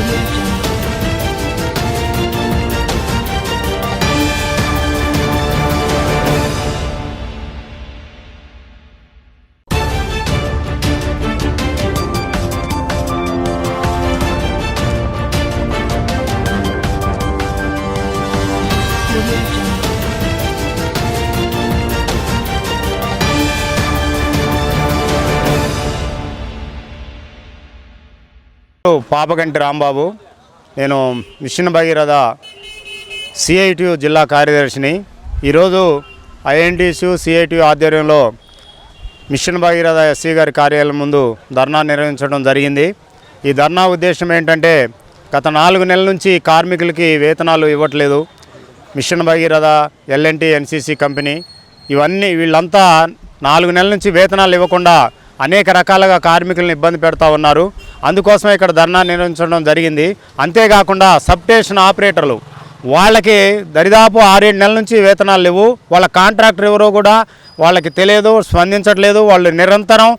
You. పాపగంటి Rambabu నేను machine Bhagiratha CITU జిల్లా కార్యదర్శిని. ఈరోజు ఐఎన్టీసీ సిఐటియు ఆధ్వర్యంలో మిషన్ భగీరథ ఎస్సీ గారి కార్యాలయం ముందు ధర్నా నిర్వహించడం జరిగింది. ఈ ధర్నా ఉద్దేశం ఏంటంటే గత నాలుగు నెలల నుంచి కార్మికులకి వేతనాలు ఇవ్వట్లేదు. Mission Bhagiratha LNT NCC company ఇవన్నీ వీళ్ళంతా నాలుగు నెలల నుంచి వేతనాలు ఇవ్వకుండా అనేక రకాలుగా కార్మికులను ఇబ్బంది పెడతా ఉన్నారు. అందుకోసమే ఇక్కడ ధర్నా నిర్వహించడం జరిగింది. అంతేకాకుండా సబ్స్టేషన్ ఆపరేటర్లు వాళ్ళకి దరిదాపు ఆరేడు నెలల నుంచి వేతనాలు లేవు. వాళ్ళ కాంట్రాక్టర్ ఎవరో కూడా వాళ్ళకి తెలియదు స్పందించట్లేదు. వాళ్ళు నిరంతరం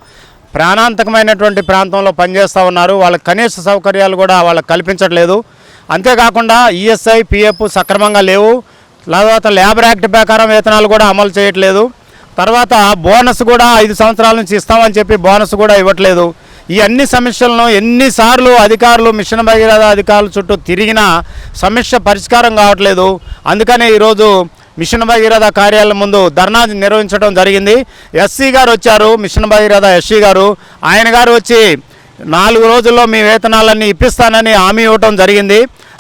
ప్రాణాంతకమైనటువంటి ప్రాంతంలో పనిచేస్తూ ఉన్నారు. వాళ్ళకి కనీస సౌకర్యాలు కూడా వాళ్ళకి కల్పించట్లేదు. అంతేకాకుండా ఈఎస్ఐ పిఎఫ్ సక్రమంగా లేవు. తర్వాత లేబర్ యాక్ట్ ప్రకారం వేతనాలు కూడా అమలు చేయట్లేదు. తర్వాత బోనస్ కూడా ఐదు సంవత్సరాల నుంచి ఇస్తామని చెప్పి బోనస్ కూడా ఇవ్వట్లేదు. ఈ అన్ని సమస్యలను ఎన్నిసార్లు అధికారులు మిషన్ భగీరథ అధికారుల చుట్టూ తిరిగినా సమస్య పరిష్కారం కావట్లేదు. అందుకనే ఈరోజు మిషన్ భగీరథ కార్యాలయం ముందు ధర్నా నిర్వహించడం జరిగింది. ఎస్సీ గారు వచ్చారు మిషన్ భగీరథ ఎస్సీ గారు. ఆయన గారు వచ్చి నాలుగు రోజుల్లో మీ వేతనాలన్నీ ఇప్పిస్తానని హామీ ఇవ్వటం జరిగింది.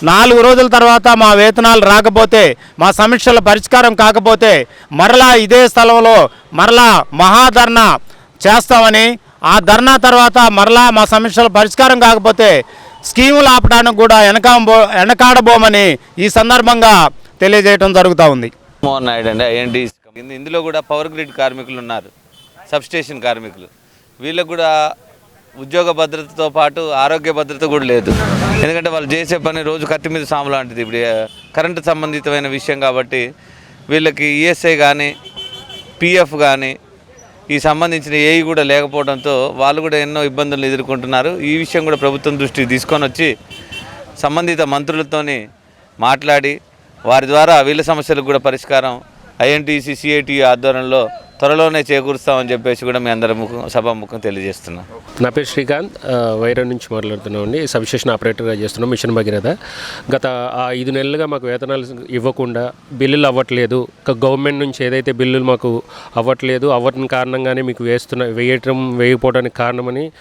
నాలుగు రోజుల తర్వాత మా వేతనాలు రాకపోతే మా సమీక్షల పరిష్కారం కాకపోతే మరలా ఇదే స్థలంలో మరలా మహాధర్నా చేస్తామని ఆ ధర్నా తర్వాత మరలా మా సమీక్షల పరిష్కారం కాకపోతే స్కీములు ఆపడానికి కూడా వెనక వెనకాడబోమని ఈ సందర్భంగా తెలియజేయడం జరుగుతూ ఉంది. మోహన్ నాయుడు అండి ఇందులో కూడా పవర్ గ్రిడ్ కార్మికులు ఉన్నారు. సబ్స్టేషన్ కార్మికులు. వీళ్ళకు కూడా ఉద్యోగ భద్రతతో పాటు ఆరోగ్య భద్రత కూడా లేదు. ఎందుకంటే వాళ్ళు చేసే పని రోజు కత్తి మీద సాము లాంటిది. ఇప్పుడు కరెంటు సంబంధితమైన విషయం కాబట్టి వీళ్ళకి ఈఎస్ఐ కానీ పిఎఫ్ కానీ ఈ సంబంధించిన ఏవి కూడా లేకపోవడంతో వాళ్ళు కూడా ఎన్నో ఇబ్బందులు ఎదుర్కొంటున్నారు. ఈ విషయం కూడా ప్రభుత్వం దృష్టికి తీసుకొని వచ్చి సంబంధిత మంత్రులతోని మాట్లాడి వారి ద్వారా వీళ్ళ సమస్యలకు కూడా పరిష్కారం ఐఎన్టీసీ సిఐటి ఆధ్వర్యంలో త్వరలోనే చేకూరుస్తామని చెప్పేసి కూడా మీ అందరి ముఖం సభాముఖం తెలియజేస్తున్నాం. నా పేరు శ్రీకాంత్. ఆ, వైరా నుంచి మాట్లాడుతున్నామండి. సబ్స్టేషన్ ఆపరేటర్గా చేస్తున్నాం మిషన్ భగీరథ. గత ఐదు నెలలుగా మాకు వేతనాలు ఇవ్వకుండా బిల్లులు అవ్వట్లేదు. గవర్నమెంట్ నుంచి ఏదైతే బిల్లులు మాకు అవ్వట్లేదు అవ్వటం కారణంగానే మీకు వేస్తున్న వేయటం వేయకపోవడానికి కారణమని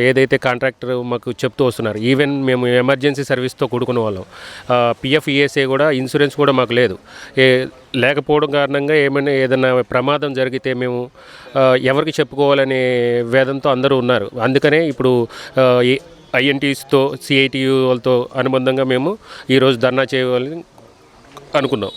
ఏదైతే కాంట్రాక్టర్ మాకు చెప్తూ వస్తున్నారు. ఈవెన్ మేము ఎమర్జెన్సీ సర్వీస్తో కూడుకున్న వాళ్ళం. పిఎఫ్ ఈఎస్ఏ కూడా ఇన్సూరెన్స్ కూడా మాకు లేదు. ఏ లేకపోవడం కారణంగా ఏమైనా ఏదైనా ప్రమాదం జరిగితే మేము ఎవరికి చెప్పుకోవాలనే వేదంతో అందరూ ఉన్నారు. అందుకనే ఇప్పుడు ఐఎన్టీస్తో సిఐటియు వాళ్ళతో అనుబంధంగా మేము ఈరోజు ధర్నా చేయాలని అనుకున్నాం.